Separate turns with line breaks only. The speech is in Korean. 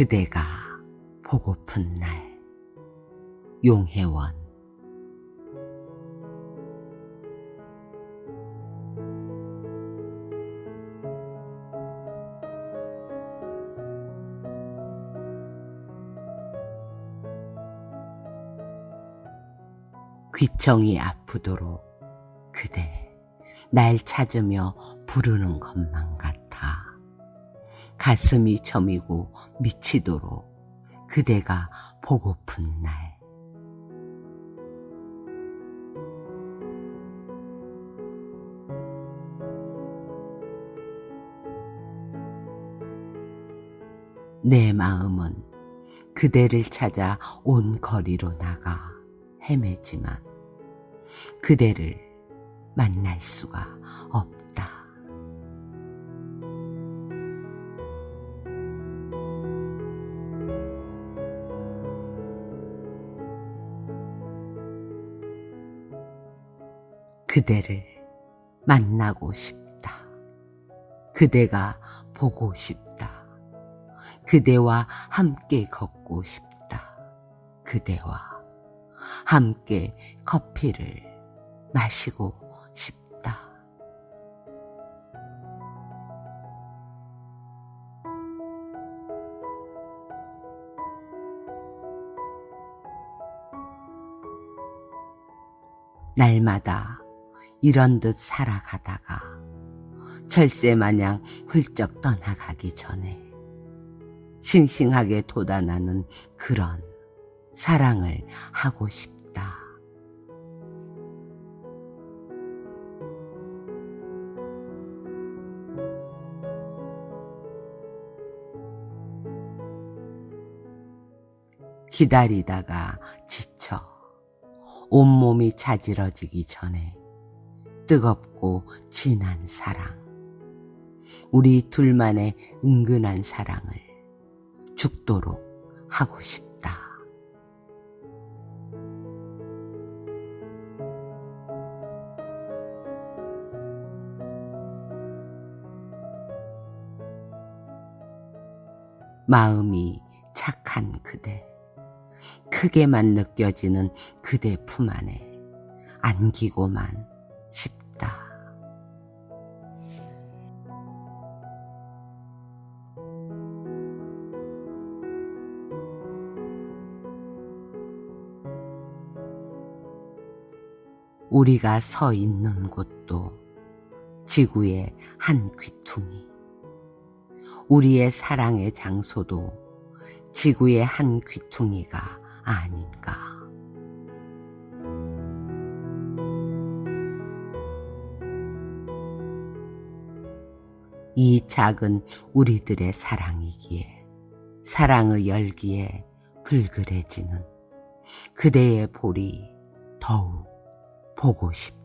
그대가 보고픈 날. 용혜원. 귀청이 아프도록 그대 날 찾으며 부르는 것만 가슴이 저미고 미치도록 그대가 보고픈 날 내 마음은 그대를 찾아 온 거리로 나가 헤매지만 그대를 만날 수가 없다. 그대를 만나고 싶다. 그대가 보고 싶다. 그대와 함께 걷고 싶다. 그대와 함께 커피를 마시고 싶다. 날마다 이런 듯 살아가다가 철새 마냥 훌쩍 떠나가기 전에 싱싱하게 돋아나는 그런 사랑을 하고 싶다. 기다리다가 지쳐 온몸이 자지러지기 전에 뜨겁고 진한 사랑, 우리 둘만의 은근한 사랑을 죽도록 하고 싶다. 마음이 착한 그대, 크게만 느껴지는 그대 품 안에 안기고만 우리가 서 있는 곳도 지구의 한 귀퉁이. 우리의 사랑의 장소도 지구의 한 귀퉁이가 아닌가. 이 작은 우리들의 사랑이기에 사랑의 열기에 불그레지는 그대의 볼이 더욱 보고 싶다.